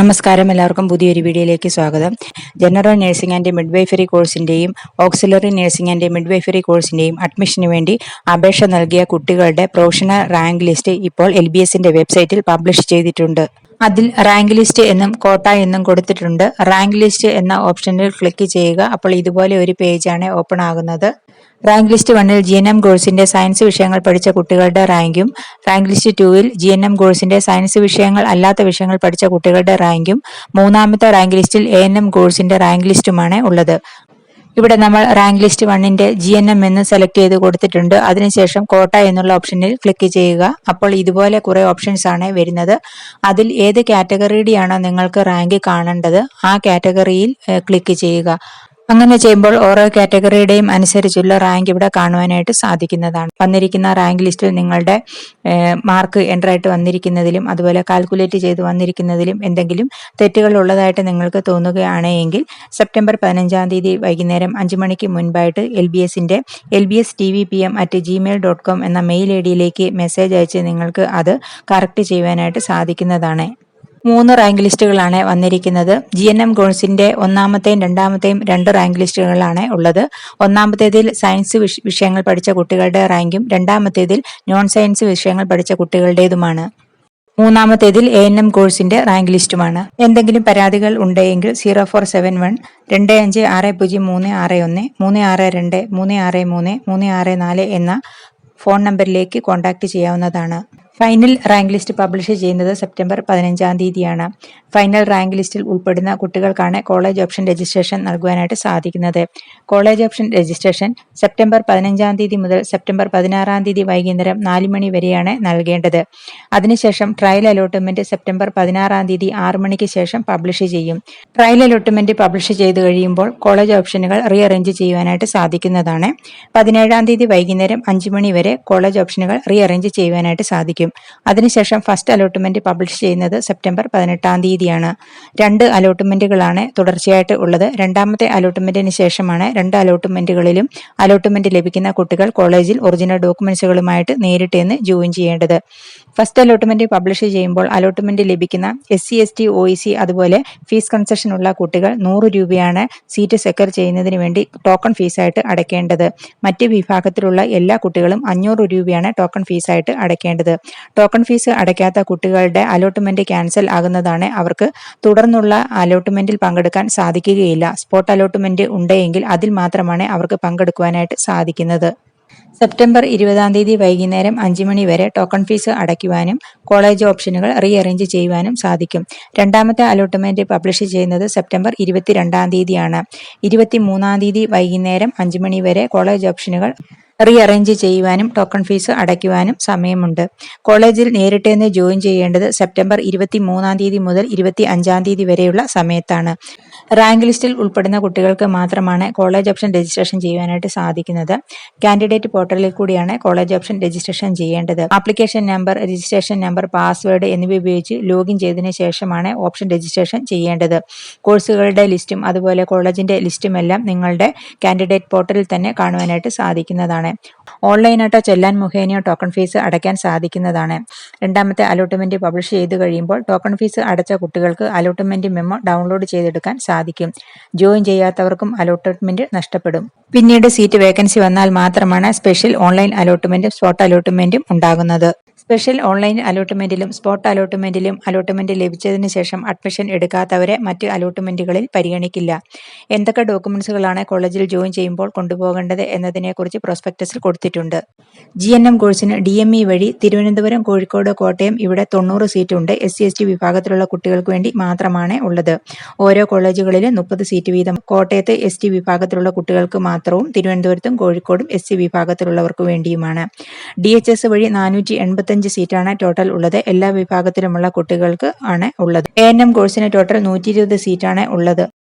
നമസ്കാരം. എല്ലാവർക്കും പുതിയൊരു വീഡിയോയിലേക്ക് സ്വാഗതം. ജനറൽ നഴ്സിംഗ് ആൻഡ് മിഡ്വൈഫറി കോഴ്സിന്റെയും ഓക്സിലറി നഴ്സിംഗ് ആൻഡ് മിഡ്വൈഫറി കോഴ്സിന്റെയും അഡ്മിഷന് വേണ്ടി അപേക്ഷ നൽകിയ കുട്ടികളുടെ പ്രൊഫഷണൽ റാങ്ക് ലിസ്റ്റ് ഇപ്പോൾ എൽ ബി വെബ്സൈറ്റിൽ പബ്ലിഷ് ചെയ്തിട്ടുണ്ട്. അതിൽ റാങ്ക് ലിസ്റ്റ് എന്നും കോട്ട എന്നും കൊടുത്തിട്ടുണ്ട്. റാങ്ക് ലിസ്റ്റ് എന്ന ഓപ്ഷനിൽ ക്ലിക്ക് ചെയ്യുക. അപ്പോൾ ഇതുപോലെ ഒരു പേജാണ് ഓപ്പൺ ആകുന്നത്. റാങ്ക് ലിസ്റ്റ് വണ്ണിൽ ജി എൻ എം കോഴ്സിന്റെ സയൻസ് വിഷയങ്ങൾ പഠിച്ച കുട്ടികളുടെ റാങ്കും റാങ്ക് ലിസ്റ്റ് ടൂവിൽ ജി എൻ എം കോഴ്സിന്റെ സയൻസ് വിഷയങ്ങൾ അല്ലാത്ത വിഷയങ്ങൾ പഠിച്ച കുട്ടികളുടെ റാങ്കും മൂന്നാമത്തെ റാങ്ക് ലിസ്റ്റിൽ എ എൻ എം കോഴ്സിന്റെ റാങ്ക് ലിസ്റ്റുമാണ് ഉള്ളത്. ഇവിടെ നമ്മൾ റാങ്ക് ലിസ്റ്റ് വണ്ണിന്റെ ജി എൻ എം എന്ന് സെലക്ട് ചെയ്ത് കൊടുത്തിട്ടുണ്ട്. അതിനുശേഷം കോട്ട എന്നുള്ള ഓപ്ഷനിൽ ക്ലിക്ക് ചെയ്യുക. അപ്പോൾ ഇതുപോലെ കുറെ ഓപ്ഷൻസ് ആണ് വരുന്നത്. അതിൽ ഏത് കാറ്റഗറിയുടെയാണോ നിങ്ങൾക്ക് റാങ്ക് കാണേണ്ടത്? ആ കാറ്റഗറിയിൽ ക്ലിക്ക് ചെയ്യുക. അങ്ങനെ ചെയ്യുമ്പോൾ ഓരോ കാറ്റഗറിയുടെയും അനുസരിച്ചുള്ള റാങ്ക് ഇവിടെ കാണുവാനായിട്ട് സാധിക്കുന്നതാണ്. വന്നിരിക്കുന്ന റാങ്ക് ലിസ്റ്റിൽ നിങ്ങളുടെ മാർക്ക് എന്റർ ആയിട്ട് വന്നിരിക്കുന്നതിലും അതുപോലെ കാൽക്കുലേറ്റ് ചെയ്ത് വന്നിരിക്കുന്നതിലും എന്തെങ്കിലും തെറ്റുകൾ ഉള്ളതായിട്ട് നിങ്ങൾക്ക് തോന്നുകയാണെങ്കിൽ സെപ്റ്റംബർ പതിനഞ്ചാം തീയതി വൈകുന്നേരം അഞ്ച് മണിക്ക് മുൻപായിട്ട് എൽ ബി എസിന്റെ L B S T V P M at Gmail dot com എന്ന മെയിൽ ഐ ഡിയിലേക്ക് മെസ്സേജ് അയച്ച് നിങ്ങൾക്ക് അത് കറക്റ്റ് ചെയ്യുവാനായിട്ട് സാധിക്കുന്നതാണ്. മൂന്ന് റാങ്ക് ലിസ്റ്റുകളാണ് വന്നിരിക്കുന്നത്. ജി എൻ എം കോഴ്സിന്റെ ഒന്നാമത്തെയും രണ്ടാമത്തെയും രണ്ട് റാങ്ക് ലിസ്റ്റുകളാണ് ഉള്ളത്. ഒന്നാമത്തേതിൽ സയൻസ് വിഷയങ്ങൾ പഠിച്ച കുട്ടികളുടെ റാങ്കും രണ്ടാമത്തേതിൽ നോൺ സയൻസ് വിഷയങ്ങൾ പഠിച്ച കുട്ടികളുടേതുമാണ്. മൂന്നാമത്തേതിൽ എ എൻ എം കോഴ്സിന്റെ റാങ്ക് ലിസ്റ്റുമാണ്. എന്തെങ്കിലും പരാതികൾ ഉണ്ടെങ്കിൽ സീറോ ഫോർ സെവൻ വൺ രണ്ട് അഞ്ച് ആറ് പൂജ്യം മൂന്ന് ആറ് ഒന്ന് മൂന്ന് ആറ് രണ്ട് മൂന്ന് ആറ് മൂന്ന് മൂന്ന് ആറ് നാല് എന്ന ഫോൺ നമ്പറിലേക്ക് കോൺടാക്ട് ചെയ്യാവുന്നതാണ്. ഫൈനൽ റാങ്ക് ലിസ്റ്റ് പബ്ലിഷ് ചെയ്യുന്നത് സെപ്റ്റംബർ പതിനഞ്ചാം തീയതിയാണ്. ഫൈനൽ റാങ്ക് ലിസ്റ്റിൽ ഉൾപ്പെടുന്ന കുട്ടികൾക്കാണ് കോളേജ് ഓപ്ഷൻ രജിസ്ട്രേഷൻ നൽകുവാനായിട്ട് സാധിക്കുന്നത്. കോളേജ് ഓപ്ഷൻ രജിസ്ട്രേഷൻ സെപ്റ്റംബർ പതിനഞ്ചാം തീയതി മുതൽ സെപ്റ്റംബർ പതിനാറാം തീയതി വൈകുന്നേരം നാല് മണി വരെയാണ് നൽകേണ്ടത്. അതിനുശേഷം ട്രയൽ അലോട്ട്മെന്റ് സെപ്റ്റംബർ പതിനാറാം തീയതി ആറ് മണിക്ക് ശേഷം പബ്ലിഷ് ചെയ്യും. ട്രയൽ അലോട്ട്മെന്റ് പബ്ലിഷ് ചെയ്തു കഴിയുമ്പോൾ കോളേജ് ഓപ്ഷനുകൾ റീ അറേഞ്ച് ചെയ്യുവാനായിട്ട് സാധിക്കുന്നതാണ്. പതിനേഴാം തീയതി വൈകുന്നേരം അഞ്ചു മണി വരെ കോളേജ് ഓപ്ഷനുകൾ റീ അറേഞ്ച് ചെയ്യുവാനായിട്ട് സാധിക്കും. അതിനുശേഷം ഫസ്റ്റ് അലോട്ട്മെന്റ് പബ്ലിഷ് ചെയ്യുന്നത് സെപ്റ്റംബർ പതിനെട്ടാം തീയതിയാണ്. രണ്ട് അലോട്ട്മെന്റുകളാണ് തുടർച്ചയായിട്ട് ഉള്ളത്. രണ്ടാമത്തെ അലോട്ട്മെന്റിന് ശേഷമാണ് രണ്ട് അലോട്ട്മെന്റുകളിലും അലോട്ട്മെന്റ് ലഭിക്കുന്ന കുട്ടികൾ കോളേജിൽ ഒറിജിനൽ ഡോക്യുമെന്റ്സുകളുമായിട്ട് നേരിട്ടെന്ന് ജോയിൻ ചെയ്യേണ്ടത്. ഫസ്റ്റ് അലോട്ട്മെന്റ് പബ്ലിഷ് ചെയ്യുമ്പോൾ അലോട്ട്മെന്റ് ലഭിക്കുന്ന S C S T O E C അതുപോലെ ഫീസ് കൺസെഷൻ ഉള്ള കുട്ടികൾ നൂറ് രൂപയാണ് സീറ്റ് സെക്യൂർ ചെയ്യുന്നതിന് വേണ്ടി ടോക്കൺ ഫീസായിട്ട് അടയ്ക്കേണ്ടത്. മറ്റ് വിഭാഗത്തിലുള്ള എല്ലാ കുട്ടികളും അഞ്ഞൂറ് രൂപയാണ് ടോക്കൺ ഫീസായിട്ട് അടയ്ക്കേണ്ടത്. ടോക്കൺ ഫീസ് അടയ്ക്കാത്ത കുട്ടികളുടെ അലോട്ട്മെന്റ് ക്യാൻസൽ ആകുന്നതാണ് അവർക്ക് തുടർന്നുള്ള അലോട്ട്മെന്റിൽ പങ്കെടുക്കാൻ സാധിക്കുകയില്ല. സ്പോട്ട് അലോട്ട്മെന്റ് ഉണ്ടെങ്കിൽ അതിൽ മാത്രമാണ് അവർക്ക് പങ്കെടുക്കുവാനായിട്ട് സാധിക്കുന്നത്. സെപ്റ്റംബർ ഇരുപതാം തീയതി വൈകുന്നേരം അഞ്ച് മണി വരെ ടോക്കൺ ഫീസ് അടയ്ക്കുവാനും കോളേജ് ഓപ്ഷനുകൾ റീ അറേഞ്ച് ചെയ്യുവാനും സാധിക്കും. രണ്ടാമത്തെ അലോട്ട്മെന്റ് പബ്ലിഷ് ചെയ്യുന്നത് സെപ്റ്റംബർ ഇരുപത്തിരണ്ടാം തീയതിയാണ്. ഇരുപത്തി മൂന്നാം തീയതി വൈകുന്നേരം അഞ്ച് മണി വരെ കോളേജ് ഓപ്ഷനുകൾ റീഅറേഞ്ച് ചെയ്യുവാനും ടോക്കൺ ഫീസ് അടയ്ക്കുവാനും സമയമുണ്ട്. കോളേജിൽ നേരിട്ട് തന്നെ ജോയിൻ ചെയ്യേണ്ടത് സെപ്റ്റംബർ ഇരുപത്തി മൂന്നാം തീയതി മുതൽ ഇരുപത്തി അഞ്ചാം തീയതി വരെയുള്ള സമയത്താണ്. റാങ്ക് ലിസ്റ്റിൽ ഉൾപ്പെടുന്ന കുട്ടികൾക്ക് മാത്രമാണ് കോളേജ് ഓപ്ഷൻ രജിസ്ട്രേഷൻ ചെയ്യുവാനായിട്ട് സാധിക്കുന്നത്. കാൻഡിഡേറ്റ് പോർട്ടലിൽ കൂടിയാണ് കോളേജ് ഓപ്ഷൻ രജിസ്ട്രേഷൻ ചെയ്യേണ്ടത്. Application number registration number password എന്നിവ ഉപയോഗിച്ച് ലോഗിൻ ചെയ്തതിനു ശേഷമാണ് ഓപ്ഷൻ രജിസ്ട്രേഷൻ ചെയ്യേണ്ടത്. കോഴ്സുകളുടെ ലിസ്റ്റും അതുപോലെ കോളേജിന്റെ ലിസ്റ്റുമെല്ലാം നിങ്ങളുടെ കാൻഡിഡേറ്റ് പോർട്ടലിൽ തന്നെ കാണുവാനായിട്ട് സാധിക്കുന്നതാണ്. ഓൺലൈനായിട്ടോ ചെല്ലാൻ മുഖേനയോ ടോക്കൺ ഫീസ് അടയ്ക്കാൻ സാധിക്കുന്നതാണ്. രണ്ടാമത്തെ അലോട്ട്മെന്റ് പബ്ലിഷ് ചെയ്തു കഴിയുമ്പോൾ ടോക്കൺ ഫീസ് അടച്ച കുട്ടികൾക്ക് അലോട്ട്മെന്റ് മെമ്മോ ഡൗൺലോഡ് ചെയ്തെടുക്കാൻ സാധിക്കും. ജോയിൻ ചെയ്യാത്തവർക്കും അലോട്ട്മെന്റ് നഷ്ടപ്പെടും. പിന്നീട് സീറ്റ് വേക്കൻസി വന്നാൽ മാത്രമാണ് സ്പെഷ്യൽ ഓൺലൈൻ അലോട്ട്മെന്റും സ്പോട്ട് അലോട്ട്മെന്റും ഉണ്ടാകുന്നത്. സ്പെഷ്യൽ ഓൺലൈൻ അലോട്ട്മെന്റിലും സ്പോട്ട് അലോട്ട്മെന്റിലും അലോട്ട്മെന്റ് ലഭിച്ചതിന് ശേഷം അഡ്മിഷൻ എടുക്കാത്തവരെ മറ്റ് അലോട്ട്മെന്റുകളിൽ പരിഗണിക്കില്ല. എന്തൊക്കെ ഡോക്യുമെന്റ്സുകളാണ് കോളേജിൽ ജോയിൻ ചെയ്യുമ്പോൾ കൊണ്ടുപോകേണ്ടത് എന്നതിനെക്കുറിച്ച് പ്രോസ്പെക്ടസിൽ കൊടുത്തിട്ടുണ്ട്. ജി എൻ എം കോഴ്സിന് ഡി എം ഇ വഴി തിരുവനന്തപുരം കോഴിക്കോട് കോട്ടയം ഇവിടെ തൊണ്ണൂറ് സീറ്റുണ്ട്. എസ് സി എസ് ടി വിഭാഗത്തിലുള്ള കുട്ടികൾക്ക് വേണ്ടി മാത്രമാണ് ഉള്ളത്. ഓരോ കോളേജുകളിലും മുപ്പത് സീറ്റ് വീതം. കോട്ടയത്ത് എസ് ടി വിഭാഗത്തിലുള്ള കുട്ടികൾക്ക് മാത്രവും തിരുവനന്തപുരത്തും കോഴിക്കോടും എസ് സി വിഭാഗത്തിലുള്ളവർക്ക് വേണ്ടിയുമാണ്. ഡി എച്ച് എസ് വഴി നാനൂറ്റി എൺപത്തഞ്ച് സീറ്റാണ് ടോട്ടൽ ഉള്ളത്. എല്ലാ വിഭാഗത്തിലുമുള്ള കുട്ടികൾക്ക് ആണ് ഉള്ളത്. എ എൻ എം കോഴ്സിന് ടോട്ടൽ നൂറ്റി ഇരുപത് സീറ്റാണ് ഉള്ളത്.